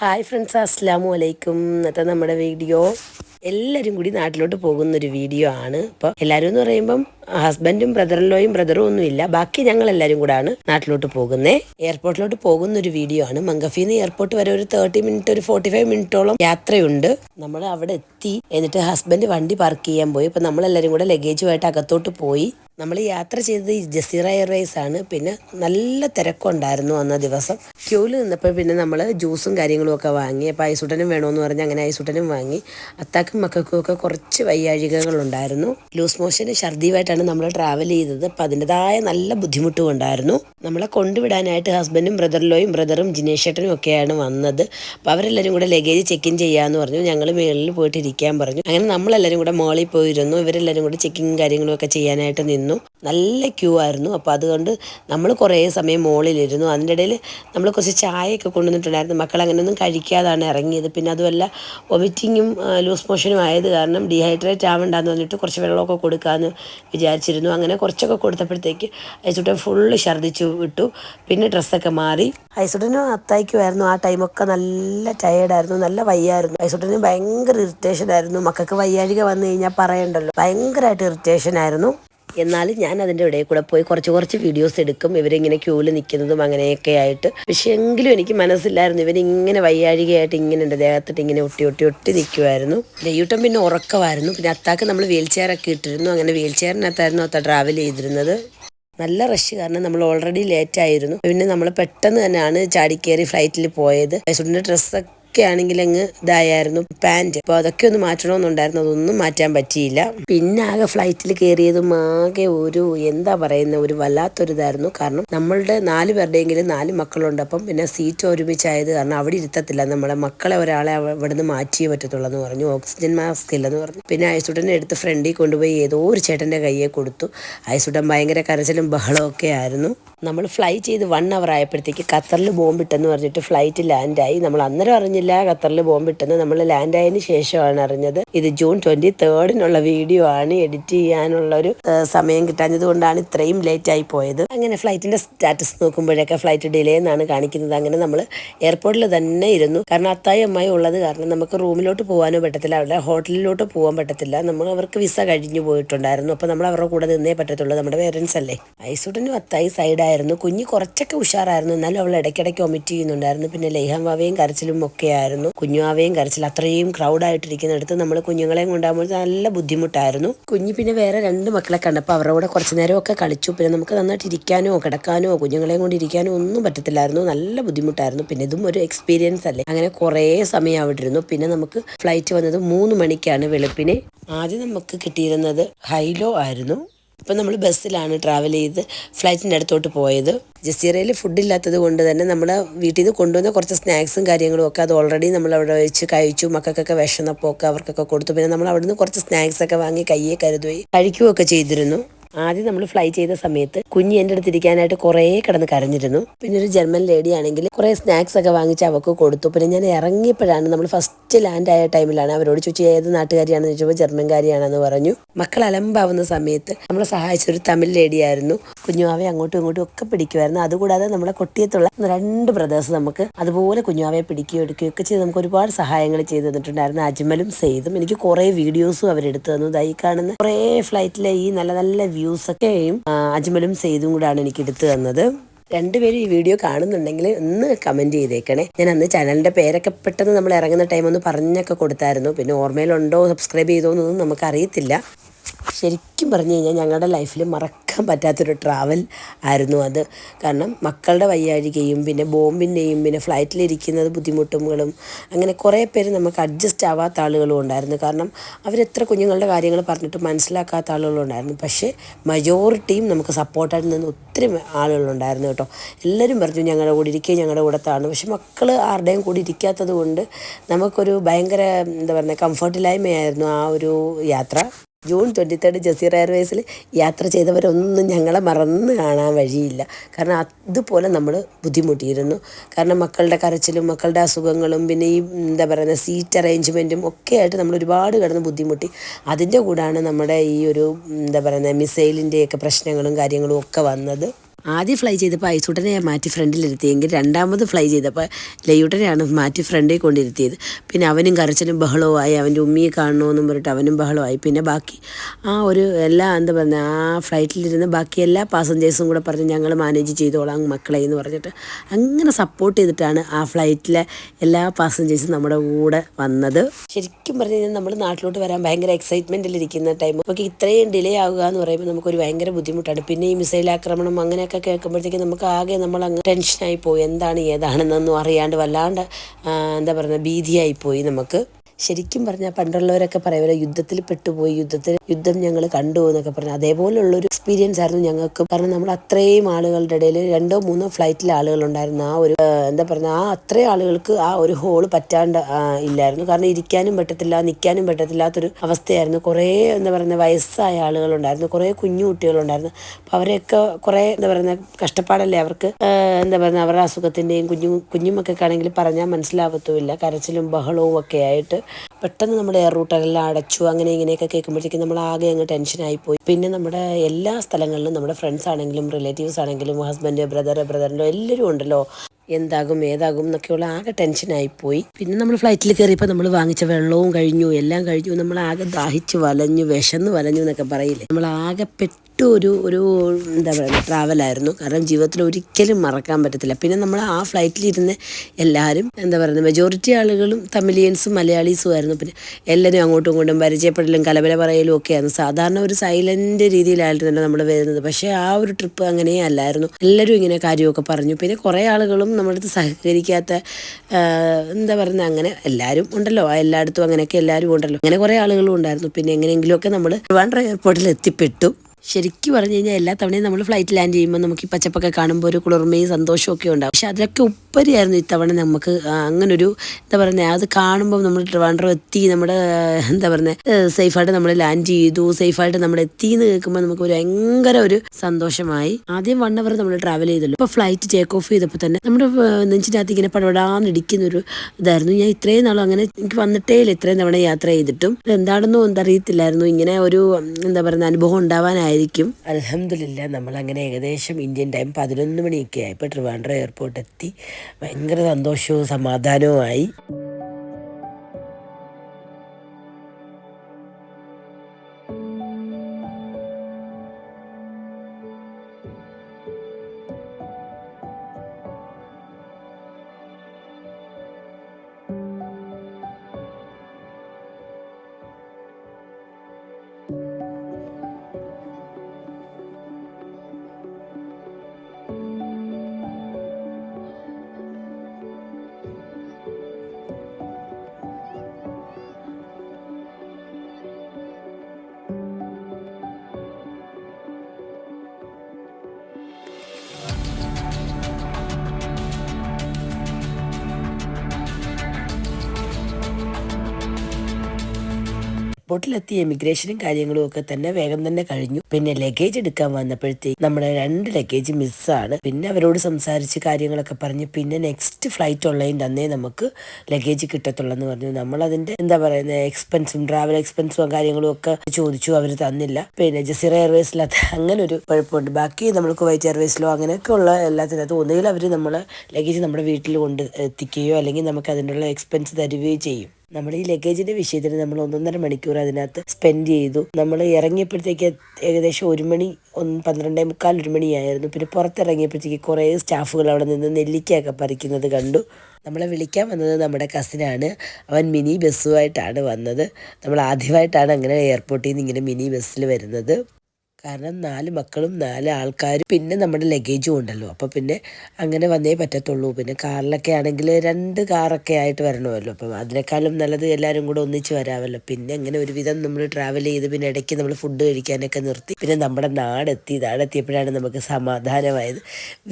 Hi friends അസ്സാമു അലൈക്കും. ഇന്നത്തെ നമ്മുടെ വീഡിയോ എല്ലാവരും കൂടി നാട്ടിലോട്ട് പോകുന്ന ഒരു വീഡിയോ ആണ്. ഇപ്പോൾ എല്ലാവരും എന്ന് പറയുമ്പം ഹസ്ബൻഡും ബ്രദറിലോയും ബ്രദറും ഒന്നും ഇല്ല. ബാക്കി ഞങ്ങൾ എല്ലാവരും കൂടാണ് നാട്ടിലോട്ട് പോകുന്നത് എയർപോർട്ടിലോട്ട് പോകുന്ന ഒരു വീഡിയോ ആണ്. മങ്കഫീന്ന് എയർപോർട്ട് വരെ ഒരു തേർട്ടി മിനിറ്റ് ഒരു ഫോർട്ടി ഫൈവ് മിനിറ്റോളം യാത്രയുണ്ട്. നമ്മൾ അവിടെ എത്തി. എന്നിട്ട് ഹസ്ബൻഡ് വണ്ടി പാർക്ക് ചെയ്യാൻ പോയി. അപ്പോൾ നമ്മളെല്ലാവരും കൂടെ ലഗേജുമായിട്ട് അകത്തോട്ട് പോയി. നമ്മൾ യാത്ര ചെയ്തത് ജസീറ എയർവേസ് ആണ്. പിന്നെ നല്ല തിരക്കുണ്ടായിരുന്നു അന്ന ദിവസം. ക്യൂവിൽ നിന്നപ്പോൾ പിന്നെ നമ്മൾ ജ്യൂസും കാര്യങ്ങളും ഒക്കെ വാങ്ങി. അപ്പോൾ ഐസുട്ടനും വേണമെന്ന് പറഞ്ഞ് അങ്ങനെ ഐസുട്ടനും വാങ്ങി. അത്താക്കും മക്കൾക്കും ഒക്കെ കുറച്ച് വയ്യാഴികകളുണ്ടായിരുന്നു ലൂസ് മോഷന് ഛർദിയുമായിട്ടാണ് നമ്മൾ ട്രാവൽ ചെയ്തത്. അപ്പം അതിന്റെതായ നല്ല ബുദ്ധിമുട്ടും ഉണ്ടായിരുന്നു. നമ്മളെ കൊണ്ടുവിടാനായിട്ട് ഹസ്ബൻഡും ബ്രദറിലോയും ബ്രദറും ജിനേഷേട്ടനും ഒക്കെയാണ് വന്നത്. അപ്പോൾ അവരെല്ലാവരും കൂടെ ലഗേജ് ചെക്ക് ഇൻ ചെയ്യാമെന്ന് പറഞ്ഞു. ഞങ്ങൾ മേളിൽ പോയിട്ട് ഇരിക്കാൻ പറഞ്ഞു. അങ്ങനെ നമ്മളെല്ലാവരും കൂടെ മോളിൽ പോയിരുന്നു. ഇവരെല്ലാവരും കൂടെ ചെക്കിങ് കാര്യങ്ങളും ഒക്കെ ചെയ്യാനായിട്ട് നിന്നു. നല്ല ക്യൂ ആയിരുന്നു. അപ്പോൾ അതുകൊണ്ട് നമ്മൾ കുറേ സമയം മുകളിലിരുന്നു അതിന്റെ ഇടയിൽ നമ്മൾ കുറച്ച് ചായയൊക്കെ കൊണ്ടുവന്നിട്ടുണ്ടായിരുന്നു. മക്കൾ അങ്ങനെയൊന്നും കഴിക്കാതാണ് ഇറങ്ങിയത്. പിന്നെ അതുമല്ല വൊമിറ്റിങ്ങും ലൂസ് മോഷനും ആയത് കാരണം ഡീഹൈഡ്രേറ്റ് ആവണ്ടെന്ന് പറഞ്ഞിട്ട് കുറച്ച് വെള്ളമൊക്കെ കൊടുക്കാമെന്ന് വിചാരിച്ചിരുന്നു. അങ്ങനെ കുറച്ചൊക്കെ കൊടുത്തപ്പോഴത്തേക്ക് ഐസുട്ടൻ ഫുള്ള് ഛർദ്ദിച്ചു വിട്ടു. പിന്നെ ഡ്രസ്സൊക്കെ മാറി. ഐസുട്ടനും അത്തായിക്കുമായിരുന്നു. ആ ടൈമൊക്കെ നല്ല ടയേർഡായിരുന്നു നല്ല വയ്യായിരുന്നു. ഐസുട്ടന് ഭയങ്കര ഇറിറ്റേഷൻ ആയിരുന്നു. മക്കൾക്ക് വയ്യാഴിക വന്നു കഴിഞ്ഞാൽ പറയണ്ടല്ലോ. ഭയങ്കരമായിട്ട് ഇറിറ്റേഷൻ ആയിരുന്നു. എന്നാലും ഞാൻ അതിന്റെ ഇടയിൽ കൂടെ പോയി കുറച്ച് കുറച്ച് വീഡിയോസ് എടുക്കും. ഇവരിങ്ങനെ ക്യൂവിൽ നിൽക്കുന്നതും അങ്ങനെയൊക്കെ ആയിട്ട്. പക്ഷേ എങ്കിലും എനിക്ക് മനസ്സിലായിരുന്നു ഇവരിങ്ങനെ വയ്യാഴികയായിട്ട് ഇങ്ങനെ എന്റെ ദേഹത്തിട്ട് ഇങ്ങനെ ഒട്ടി ഒട്ടി ഒട്ടി നിൽക്കുമായിരുന്നു ലെയ്യൂട്ടം പിന്നെ ഉറക്കമായിരുന്നു. പിന്നെ അത്താക്ക് നമ്മൾ വീൽ ചെയറൊക്കെ ഇട്ടിരുന്നു. അങ്ങനെ വീൽ ചെയറിനകത്തായിരുന്നു അത്ത ട്രാവൽ ചെയ്തിരുന്നത്. നല്ല റഷ് കാരണം നമ്മൾ ഓൾറെഡി ലേറ്റ് ആയിരുന്നു. പിന്നെ നമ്മൾ പെട്ടെന്ന് തന്നെയാണ് ചാടിക്കേറി ഫ്ലൈറ്റിൽ പോയത്. ഡ്രസ്സൊക്കെ ഒക്കെ ആണെങ്കിൽ അങ്ങ് ഇതായിരുന്നു പാന്റ് അപ്പോൾ അതൊക്കെ ഒന്ന് മാറ്റണമെന്നുണ്ടായിരുന്നു. അതൊന്നും മാറ്റാൻ പറ്റിയില്ല. പിന്നെ ആകെ ഫ്ലൈറ്റിൽ കയറിയതും ആകെ ഒരു എന്താ പറയുന്ന ഒരു വല്ലാത്തൊരു ഇതായിരുന്നു കാരണം നമ്മളുടെ നാല് പേരുടെയെങ്കിലും നാല് മക്കളുണ്ട്. അപ്പം പിന്നെ സീറ്റ് ഒരുമിച്ചായത് കാരണം അവിടെ ഇരുത്തത്തില്ല. നമ്മളെ മക്കളെ ഒരാളെ ഇവിടുന്ന് മാറ്റിയേ പറ്റത്തുള്ളൂ എന്ന് പറഞ്ഞു. ഓക്സിജൻ മാസ്ക് ഇല്ലെന്ന് പറഞ്ഞു. പിന്നെ ഐസുട്ടനെ എടുത്ത് ഫ്രണ്ടിൽ കൊണ്ടുപോയി ഏതോ ഒരു ചേട്ടന്റെ കയ്യെ കൊടുത്തു. ഐസുട്ടൻ ഭയങ്കര കരച്ചിലും ബഹളമൊക്കെ ആയിരുന്നു. നമ്മൾ ഫ്ലൈ ചെയ്ത് വൺ അവർ ആയപ്പോഴത്തേക്ക് ഖത്തറിൽ ബോംബിട്ടെന്ന് പറഞ്ഞിട്ട് ഫ്ലൈറ്റ് ലാൻഡായി നമ്മൾ അന്നേരം അറിഞ്ഞില്ല ഖത്തറിൽ ബോംബിട്ടെന്ന് നമ്മൾ ലാൻഡ് ആയതിന് ശേഷമാണ് അറിഞ്ഞത്. ഇത് ജൂൺ ട്വന്റി തേർഡിനുള്ള വീഡിയോ ആണ് എഡിറ്റ് ചെയ്യാനുള്ള ഒരു സമയം കിട്ടാഞ്ഞത് കൊണ്ടാണ് ഇത്രയും ലേറ്റ് ആയി പോയത്. അങ്ങനെ ഫ്ലൈറ്റിന്റെ സ്റ്റാറ്റസ് നോക്കുമ്പോഴൊക്കെ ഫ്ലൈറ്റ് ഡിലേ എന്നാണ് കാണിക്കുന്നത്. അങ്ങനെ നമ്മൾ എയർപോർട്ടിൽ തന്നെ ഇരുന്നു. കാരണം അത്തായി അമ്മായി ഉള്ളത് കാരണം നമുക്ക് റൂമിലോട്ട് പോകാനോ പറ്റത്തില്ല. അവിടെ ഹോട്ടലിലോട്ട് പോകാൻ പറ്റത്തില്ല. നമ്മൾ അവർക്ക് വിസ കഴിഞ്ഞു പോയിട്ടുണ്ടായിരുന്നു. അപ്പോൾ നമ്മൾ അവരുടെ കൂടെ നിന്നേ പറ്റത്തുള്ളൂ. നമ്മുടെ പേരൻസ് അല്ലേ. ഐസുട്ടനും അത്തായി സൈഡായിരുന്നു കുഞ്ഞ് കുറച്ചൊക്കെ ഉഷാറായിരുന്നു. എന്നാലും അവൾ ഇടയ്ക്കിടയ്ക്ക് ഒമിറ്റ് ചെയ്യുന്നുണ്ടായിരുന്നു. പിന്നെ ലേഹം വാവയും കരച്ചിലും ഒക്കെ ആയിരുന്നു. കുഞ്ഞുവാവയും കരച്ചിൽ അത്രയും ക്രൗഡായിട്ടിരിക്കുന്നിടത്ത് നമ്മൾ കുഞ്ഞുങ്ങളെയും കൊണ്ടാകുമ്പോൾ നല്ല ബുദ്ധിമുട്ടായിരുന്നു. കുഞ്ഞ് പിന്നെ വേറെ രണ്ട് മക്കളെ കണ്ടപ്പോൾ അവരുടെ കൂടെ കുറച്ച് നേരമൊക്കെ കളിച്ചു. പിന്നെ നമുക്ക് നന്നായിട്ട് ഇരിക്കാനോ കിടക്കാനോ കുഞ്ഞുങ്ങളെയും കൊണ്ട് ഇരിക്കാനോ ഒന്നും പറ്റത്തില്ലായിരുന്നു. നല്ല ബുദ്ധിമുട്ടായിരുന്നു. പിന്നെ ഇതും ഒരു എക്സ്പീരിയൻസ് അല്ലേ? അങ്ങനെ കുറേ സമയം അവിടെ ഇരുന്നു പിന്നെ നമുക്ക് ഫ്ലൈറ്റ് വന്നത് മൂന്ന് മണിക്കാണ് വെളുപ്പിന്. ആദ്യം നമുക്ക് കിട്ടിയിരുന്നത് ഹൈലോ ആയിരുന്നു. ഇപ്പം നമ്മൾ ബസ്സിലാണ് ട്രാവൽ ചെയ്ത് ഫ്ലൈറ്റിന്റെ അടുത്തോട്ട് പോയത്. ജസീറയിൽ ഫുഡ് ഇല്ലാത്തത് കൊണ്ട് തന്നെ നമ്മൾ വീട്ടിൽ നിന്ന് കൊണ്ടുവന്ന കുറച്ച് സ്നാക്സും കാര്യങ്ങളും ഒക്കെ അത് ഓൾറെഡി നമ്മൾ അവിടെ വെച്ച് കഴിച്ചു. മക്കൾക്കൊക്കെ വിഷമപ്പോൾ ഒക്കെ അവർക്കൊക്കെ കൊടുത്തു. പിന്നെ നമ്മൾ അവിടുന്ന് കുറച്ച് സ്നാക്സ് ഒക്കെ വാങ്ങി കയ്യെ കരുതുകയും കഴിക്കുകയൊക്കെ ചെയ്തിരുന്നു. ആദ്യം നമ്മൾ ഫ്ലൈ ചെയ്ത സമയത്ത് കുഞ്ഞ് എന്റെ അടുത്ത് ഇരിക്കാനായിട്ട് കുറേ കിടന്ന് കരഞ്ഞിരുന്നു. പിന്നെ ഒരു ജർമ്മൻ ലേഡി ആണെങ്കിൽ കുറേ സ്നാക്സ് ഒക്കെ വാങ്ങിച്ച് അവൾക്ക് കൊടുത്തു. പിന്നെ ഞാൻ ഇറങ്ങിയപ്പോഴാണ് നമ്മൾ ഫസ്റ്റ് ലാൻഡ് ആയ ടൈമിലാണ് അവരോട് ചോദിച്ചു ഏത് നാട്ടുകാരിയാണെന്ന് ചോദിച്ചപ്പോൾ ജർമ്മൻകാരിയാണെന്ന് പറഞ്ഞു. മക്കൾ അലമ്പാവുന്ന സമയത്ത് നമ്മളെ സഹായിച്ച ഒരു തമിഴ് ലേഡി ആയിരുന്നു. കുഞ്ഞുമാവെ അങ്ങോട്ടും ഇങ്ങോട്ടും ഒക്കെ പിടിക്കുമായിരുന്നു അതുകൂടാതെ നമ്മളെ കൊട്ടിയത്തുള്ള രണ്ട് ബ്രദേഴ്സ് നമുക്ക് അതുപോലെ കുഞ്ഞുവാവയെ പിടിക്കുകയും എടുക്കുകയോ ഒക്കെ ചെയ്ത് നമുക്ക് ഒരുപാട് സഹായങ്ങൾ ചെയ്തു തന്നിട്ടുണ്ടായിരുന്നു. അജ്മലും സെയ്തും എനിക്ക് കുറേ വീഡിയോസും അവരെടുത്തു തന്നു. ഈ കാണുന്ന കുറേ ഫ്ലൈറ്റിലെ ഈ നല്ല നല്ല വ്യൂസ് ഒക്കെയും അജ്മലും സെയ്തും കൂടാണ് എനിക്ക് എടുത്തു തന്നത്. രണ്ടുപേരും ഈ വീഡിയോ കാണുന്നുണ്ടെങ്കിൽ ഒന്ന് കമന്റ് ചെയ്തേക്കണേ. ഞാൻ അന്ന് ചാനലിന്റെ പേരൊക്കെ പെട്ടെന്ന് നമ്മൾ ഇറങ്ങുന്ന ടൈം ഒന്ന് പറഞ്ഞൊക്കെ കൊടുത്തായിരുന്നു. പിന്നെ ഓർമ്മയിലുണ്ടോ? സബ്സ്ക്രൈബ് ചെയ്തോ എന്നൊന്നും നമുക്കറിയത്തില്ല. ശരിക്കും പറഞ്ഞു കഴിഞ്ഞാൽ ഞങ്ങളുടെ ലൈഫിൽ മറക്കാൻ പറ്റാത്തൊരു ട്രാവൽ ആയിരുന്നു അത്. കാരണം മക്കളുടെ വയ്യാഴികയും പിന്നെ ബോംബിന്റെയും പിന്നെ ഫ്ലൈറ്റിലിരിക്കുന്നത് ബുദ്ധിമുട്ടുകളും അങ്ങനെ കുറേ പേര് നമുക്ക് അഡ്ജസ്റ്റ് ആവാത്ത ആളുകളും ഉണ്ടായിരുന്നു. കാരണം അവരെത്ര കുഞ്ഞുങ്ങളുടെ കാര്യങ്ങൾ പറഞ്ഞിട്ട് മനസ്സിലാക്കാത്ത ആളുകളും ഉണ്ടായിരുന്നു. പക്ഷേ മജോറിറ്റിയും നമുക്ക് സപ്പോർട്ടായിട്ട് നിന്ന് ഒത്തിരി ആളുകളുണ്ടായിരുന്നു കേട്ടോ. എല്ലാവരും പറഞ്ഞു ഞങ്ങളുടെ കൂടെ ഇരിക്കുക ഞങ്ങളുടെ കൂടെ താണ്. പക്ഷെ മക്കൾ ആരുടെയും കൂടി ഇരിക്കാത്തത് കൊണ്ട് നമുക്കൊരു ഭയങ്കര എന്താ പറയുക കംഫർട്ടില്ലായ്മയായിരുന്നു ആ ഒരു യാത്ര. ജൂൺ ട്വന്റി തേർഡ് ജസീർ എയർവേസിൽ യാത്ര ചെയ്തവരൊന്നും ഞങ്ങളെ മറന്ന് കാണാൻ വഴിയില്ല. കാരണം അതുപോലെ നമ്മൾ ബുദ്ധിമുട്ടിയിരുന്നു. കാരണം മക്കളുടെ കരച്ചിലും മക്കളുടെ അസുഖങ്ങളും പിന്നെ ഈ എന്താ പറയുന്ന സീറ്റ് അറേഞ്ച്മെന്റും ഒക്കെ ആയിട്ട് നമ്മൾ ഒരുപാട് കിടന്ന് ബുദ്ധിമുട്ടി. അതിന്റെ കൂടാണ് നമ്മുടെ ഈ ഒരു എന്താ പറയുന്നത് മിസൈലിന്റെയൊക്കെ പ്രശ്നങ്ങളും കാര്യങ്ങളും ഒക്കെ വന്നത്. ആദ്യം ഫ്ലൈ ചെയ്തപ്പോൾ ഐസൂട്ടനെ ഞാൻ മാറ്റി ഫ്രണ്ടിലിരുത്തിയെങ്കിൽ രണ്ടാമത് ഫ്ലൈ ചെയ്തപ്പോൾ ലയൂട്ടനെയാണ് മാറ്റി ഫ്രണ്ടിൽ കൊണ്ടിരുത്തിയത്. പിന്നെ അവനും കരച്ചിലും ബഹളവുമായി അവന്റെ ഉമ്മിയെ കാണണമെന്നും പറഞ്ഞിട്ട് അവനും ബഹളമായി പിന്നെ ബാക്കി ആ ഒരു എല്ലാ എന്താ പറയുക ആ ഫ്ലൈറ്റിലിരുന്ന് ബാക്കി എല്ലാ പാസഞ്ചേഴ്സും കൂടെ പറഞ്ഞ് ഞങ്ങൾ മാനേജ് ചെയ്തോളാം മക്കളെ എന്ന് പറഞ്ഞിട്ട് അങ്ങനെ സപ്പോർട്ട് ചെയ്തിട്ടാണ് ആ ഫ്ലൈറ്റിലെ എല്ലാ പാസഞ്ചേഴ്സും നമ്മുടെ കൂടെ വന്നത്. ശരിക്കും പറഞ്ഞു കഴിഞ്ഞാൽ നമ്മൾ നാട്ടിലോട്ട് വരാൻ ഭയങ്കര എക്സൈറ്റ്മെന്റിലിരിക്കുന്ന ടൈം നമുക്ക് ഇത്രയും ഡിലേ ആകുക എന്ന് പറയുമ്പോൾ നമുക്കൊരു ഭയങ്കര ബുദ്ധിമുട്ടാണ്. പിന്നെ ഈ മിസൈൽ ആക്രമണം അങ്ങനെയൊക്കെ കേൾക്കുമ്പോഴത്തേക്ക് നമുക്ക് ആകെ നമ്മൾ അങ്ങ് ടെൻഷനായി പോയി. എന്താണ് ഏതാണെന്നൊന്നും അറിയാണ്ട് വല്ലാണ്ട് എന്താ പറയുക ഭീതിയായി പോയി നമുക്ക്. ശരിക്കും പറഞ്ഞാൽ പണ്ടുള്ളവരൊക്കെ പറയുമല്ലോ യുദ്ധത്തിൽ പെട്ടുപോയി യുദ്ധത്തിൽ യുദ്ധം ഞങ്ങൾ കണ്ടു എന്നൊക്കെ പറഞ്ഞു. അതേപോലുള്ളൊരു എക്സ്പീരിയൻസ് ആയിരുന്നു ഞങ്ങൾക്ക്. കാരണം നമ്മൾ അത്രയും ആളുകളുടെ ഇടയിൽ രണ്ടോ മൂന്നോ ഫ്ലൈറ്റിൽ ആളുകളുണ്ടായിരുന്നു. ആ ഒരു എന്താ പറയുക ആ അത്രയും ആളുകൾക്ക് ആ ഒരു ഹോൾ പറ്റാണ്ട് ഇല്ലായിരുന്നു. കാരണം ഇരിക്കാനും പറ്റത്തില്ല നിൽക്കാനും പറ്റത്തില്ലാത്തൊരു അവസ്ഥയായിരുന്നു. കുറേ എന്താ പറയുക വയസ്സായ ആളുകളുണ്ടായിരുന്നു. കുറേ കുഞ്ഞു കുട്ടികളുണ്ടായിരുന്നു. അപ്പോൾ അവരെയൊക്കെ കുറേ എന്താ പറയുക കഷ്ടപ്പാടല്ലേ അവർക്ക്? എന്താ പറയുക അവരുടെ അസുഖത്തിന്റെയും കുഞ്ഞു കുഞ്ഞുമൊക്കെ ആണെങ്കിൽ പറഞ്ഞാൽ മനസ്സിലാവത്തുമില്ല. കരച്ചിലും ബഹളവും ഒക്കെ ആയിട്ട് പെട്ടെന്ന് നമ്മുടെ എയർ റൂട്ടെല്ലാം അടച്ചു അങ്ങനെ ഇങ്ങനെയൊക്കെ കേൾക്കുമ്പോഴത്തേക്കും നമ്മൾ ആകെ അങ്ങ് ടെൻഷനായി പോയി പിന്നെ നമ്മുടെ എല്ലാ സ്ഥലങ്ങളിലും നമ്മുടെ ഫ്രണ്ട്സ് ആണെങ്കിലും റിലേറ്റീവ്സ് ആണെങ്കിലും ഹസ്ബൻഡ് ബ്രദർ ബ്രദറിന്റെ എല്ലാവരും ഉണ്ടല്ലോ. എന്താകും ഏതാകും എന്നൊക്കെയുള്ള ആകെ ടെൻഷനായി പോയി പിന്നെ നമ്മൾ ഫ്ലൈറ്റിൽ കയറിയപ്പോൾ നമ്മൾ വാങ്ങിച്ച വെള്ളവും കഴിഞ്ഞു എല്ലാം കഴിഞ്ഞു. നമ്മൾ ആകെ ദാഹിച്ച് വലഞ്ഞു വിശന്ന് വലഞ്ഞു എന്നൊക്കെ പറയില്ലേ? നമ്മൾ ആകെ പെട്ട ഒരു ഒരു എന്താ പറയുക ട്രാവലായിരുന്നു കാരണം ജീവിതത്തിൽ ഒരിക്കലും മറക്കാൻ പറ്റത്തില്ല. പിന്നെ നമ്മൾ ആ ഫ്ലൈറ്റിലിരുന്ന് എല്ലാവരും എന്താ പറയുക മെജോറിറ്റി ആളുകളും തമിലിയൻസും മലയാളീസും ആയിരുന്നു. പിന്നെ എല്ലാവരും അങ്ങോട്ടും ഇങ്ങോട്ടും പരിചയപ്പെടലും കലബല പറയലും ഒക്കെയായിരുന്നു സാധാരണ ഒരു സൈലന്റ് രീതിയിലായിരുന്നല്ലോ നമ്മൾ വരുന്നത്. പക്ഷേ ആ ഒരു ട്രിപ്പ് അങ്ങനെ അല്ലായിരുന്നു. എല്ലാവരും ഇങ്ങനെ കാര്യമൊക്കെ പറഞ്ഞു. പിന്നെ കുറേ ആളുകളും നമ്മുടെ അടുത്ത് സഹകരിക്കാത്ത എന്താ പറയുന്നത് അങ്ങനെ എല്ലാവരും ഉണ്ടല്ലോ. എല്ലായിടത്തും അങ്ങനെയൊക്കെ എല്ലാവരും ഉണ്ടല്ലോ. അങ്ങനെ കുറേ ആളുകളും ഉണ്ടായിരുന്നു. പിന്നെ എങ്ങനെയെങ്കിലുമൊക്കെ നമ്മൾ ട്രിവാൻഡ്രം എയർപോർട്ടിൽ എത്തിപ്പെട്ടു. ശരിക്കും പറഞ്ഞു കഴിഞ്ഞാൽ എല്ലാ തവണയും നമ്മൾ ഫ്ലൈറ്റ് ലാൻഡ് ചെയ്യുമ്പോൾ നമുക്ക് ഈ പച്ചപ്പൊക്കെ കാണുമ്പോൾ ഒരു കുളിർമയും സന്തോഷവും ഒക്കെ ഉണ്ടാവും. പക്ഷെ അതിലൊക്കെ ഉപരിയായിരുന്നു ഇത്തവണ നമുക്ക് അങ്ങനെ അങ്ങനൊരു എന്താ പറയുന്നത് അത് കാണുമ്പോൾ നമ്മൾ ട്രിവാൻഡ്രം എത്തി നമ്മുടെ എന്താ പറയുന്നത് സേഫായിട്ട് നമ്മൾ ലാൻഡ് ചെയ്തു സേഫായിട്ട് നമ്മൾ എത്തി എന്ന് കേൾക്കുമ്പോൾ നമുക്ക് ഒരു ഭയങ്കര ഒരു സന്തോഷമായി. ആദ്യം വൺ അവർ നമ്മൾ ട്രാവൽ ചെയ്തല്ലോ. ഇപ്പോൾ ഫ്ലൈറ്റ് ടേക്ക് ഓഫ് ചെയ്തപ്പോൾ തന്നെ നമ്മുടെ നെഞ്ചിനകത്ത് ഇങ്ങനെ പടപടാന്ന് ഇടിക്കുന്നൊരു ഇതായിരുന്നു. ഞാൻ ഇത്രയും നാളും അങ്ങനെ എനിക്ക് വന്നിട്ടേ ഇല്ല. ഇത്രയും തവണ യാത്ര ചെയ്തിട്ടും. എന്താണെന്നോ എന്തറിയത്തില്ലായിരുന്നു. ഇങ്ങനെ ഒരു എന്താ പറയുന്ന അനുഭവം ഉണ്ടാവാനായിരിക്കും അലഹമില്ല നമ്മൾ അങ്ങനെ ഏകദേശം ഇന്ത്യൻ ടൈം പതിനൊന്ന് മണിയൊക്കെ ആയപ്പോൾ ട്രിവാൻഡ്രം എയർപോർട്ട് എത്തി. ഭയങ്കര സന്തോഷവും സമാധാനവുമായി. എയർപോർട്ടിലെത്തി എമിഗ്രേഷനും കാര്യങ്ങളും ഒക്കെ തന്നെ വേഗം തന്നെ കഴിഞ്ഞു. പിന്നെ ലഗേജ് എടുക്കാൻ വന്നപ്പോഴത്തേക്ക് നമ്മുടെ രണ്ട് ലഗേജ് മിസ്സാണ് പിന്നെ അവരോട് സംസാരിച്ച് കാര്യങ്ങളൊക്കെ പറഞ്ഞ് പിന്നെ നെക്സ്റ്റ് ഫ്ലൈറ്റ് ഉള്ളതിന്റെ അന്നേ നമുക്ക് ലഗേജ് കിട്ടത്തുള്ളൂ എന്ന് പറഞ്ഞു. നമ്മൾ അതിന്റെ എന്താ പറയുന്നത് എക്സ്പെൻസും ട്രാവൽ എക്സ്പെൻസും കാര്യങ്ങളും ഒക്കെ ചോദിച്ചു അവർ തന്നില്ല. പിന്നെ ജസീറ എയർവേസിൽ അത് അങ്ങനെ ഒരു കുഴപ്പമുണ്ട്. ബാക്കി നമ്മൾ വൈറ്റ് എയർവേസിലോ അങ്ങനെയൊക്കെ ഉള്ള എല്ലാത്തിനകത്ത് ഒന്നുകിൽ അവർ നമ്മളെ ലഗേജ് നമ്മുടെ വീട്ടിൽ കൊണ്ട് എത്തിക്കുകയോ അല്ലെങ്കിൽ നമുക്ക് അതിനുള്ള എക്സ്പെൻസ് തരികയോ ചെയ്യും. നമ്മുടെ ഈ ലഗേജിന്റെ വിഷയത്തിൽ നമ്മൾ ഒന്നൊന്നര മണിക്കൂർ അതിനകത്ത് സ്പെൻഡ് ചെയ്തു. നമ്മൾ ഇറങ്ങിയപ്പോഴത്തേക്ക് ഏകദേശം ഒരു മണി ഒന്ന് പന്ത്രണ്ടേ മുക്കാൽ ഒരു മണിയായിരുന്നു. പിന്നെ പുറത്തിറങ്ങിയപ്പോഴത്തേക്ക് കുറേ സ്റ്റാഫുകൾ അവിടെ നിന്ന് നെല്ലിക്കയൊക്കെ പറിക്കുന്നത് കണ്ടു. നമ്മളെ വിളിക്കാൻ വന്നത് നമ്മുടെ കസിനാണ് അവൻ മിനി ബസ്സുമായിട്ടാണ് വന്നത്. നമ്മൾ ആദ്യമായിട്ടാണ് അങ്ങനെ എയർപോർട്ടിൽ നിന്ന് ഇങ്ങനെ മിനി ബസ്സിൽ വരുന്നത്. കാരണം നാല് മക്കളും നാല് ആൾക്കാരും പിന്നെ നമ്മുടെ ലഗേജും ഉണ്ടല്ലോ. അപ്പോൾ പിന്നെ അങ്ങനെ വന്നേ പറ്റത്തുള്ളൂ. പിന്നെ കാറിലൊക്കെ ആണെങ്കിൽ രണ്ട് കാറൊക്കെ ആയിട്ട് വരണമല്ലോ. അപ്പം അതിനേക്കാളും നല്ലത് എല്ലാവരും കൂടെ ഒന്നിച്ച് വരാമല്ലോ. പിന്നെ അങ്ങനെ ഒരുവിധം നമ്മൾ ട്രാവൽ ചെയ്ത് പിന്നെ ഇടയ്ക്ക് നമ്മൾ ഫുഡ് കഴിക്കാനൊക്കെ നിർത്തി. പിന്നെ നമ്മുടെ നാടെത്തി. നാടെത്തിയപ്പോഴാണ് നമുക്ക് സമാധാനമായത്.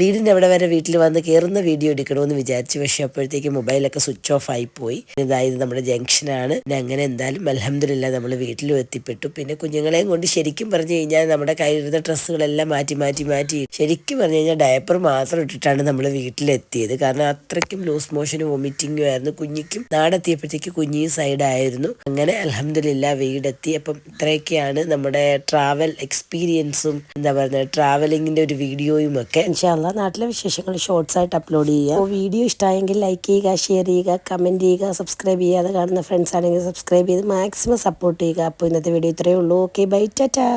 വീടിന്റെ അവിടെ വരെ വീട്ടിൽ വന്ന് കയറുന്ന വീഡിയോ എടുക്കണമെന്ന് വിചാരിച്ചു. പക്ഷേ അപ്പോഴത്തേക്ക് മൊബൈലൊക്കെ സ്വിച്ച് ഓഫ് ആയി പോയി. ഇതായത് നമ്മുടെ ജംഗ്ഷനാണ്. പിന്നെ അങ്ങനെ എന്തായാലും അലഹമില്ല നമ്മൾ വീട്ടിലും എത്തിപ്പെട്ടു. പിന്നെ കുഞ്ഞുങ്ങളെയും കൊണ്ട് ശരിക്കും പറഞ്ഞു കഴിഞ്ഞാൽ നമ്മുടെ കയ്യിലിരുന്ന ഡ്രസ്സുകളെല്ലാം മാറ്റി മാറ്റി മാറ്റി. ശരിക്കും പറഞ്ഞു കഴിഞ്ഞാൽ ഡയപ്പർ മാത്രം ഇട്ടിട്ടാണ് നമ്മൾ വീട്ടിലെത്തിയത്. കാരണം അത്രയ്ക്കും ലൂസ് മോഷനും വൊമിറ്റിങ്ങും ആയിരുന്നു. കുഞ്ഞിക്കും നാടെത്തിയപ്പോഴത്തേക്ക് കുഞ്ഞിയും സൈഡായിരുന്നു. അങ്ങനെ അലഹമില്ല വീടെത്തി. അപ്പം ഇത്രയൊക്കെയാണ് നമ്മുടെ ട്രാവൽ എക്സ്പീരിയൻസും എന്താ പറയുക ട്രാവലിങ്ങിന്റെ ഒരു വീഡിയോയും ഒക്കെ ഇൻഷാല്ല നാട്ടിലെ വിശേഷങ്ങൾ ഷോർട്സ് ആയിട്ട് അപ്ലോഡ് ചെയ്യുക. വീഡിയോ ഇഷ്ടമായെങ്കിൽ ലൈക്ക് ചെയ്യുക ഷെയർ ചെയ്യുക കമന്റ് ചെയ്യുക സബ്സ്ക്രൈബ് ചെയ്യുക അത് കാണുന്ന ഫ്രണ്ട്സ് ആണെങ്കിൽ സബ്സ്ക്രൈബ് ചെയ്ത് മാക്സിമം സപ്പോർട്ട് ചെയ്യുക. അപ്പോൾ ഇന്നത്തെ വീഡിയോ ഇത്രയേ ഉള്ളൂ. Okay bye tata.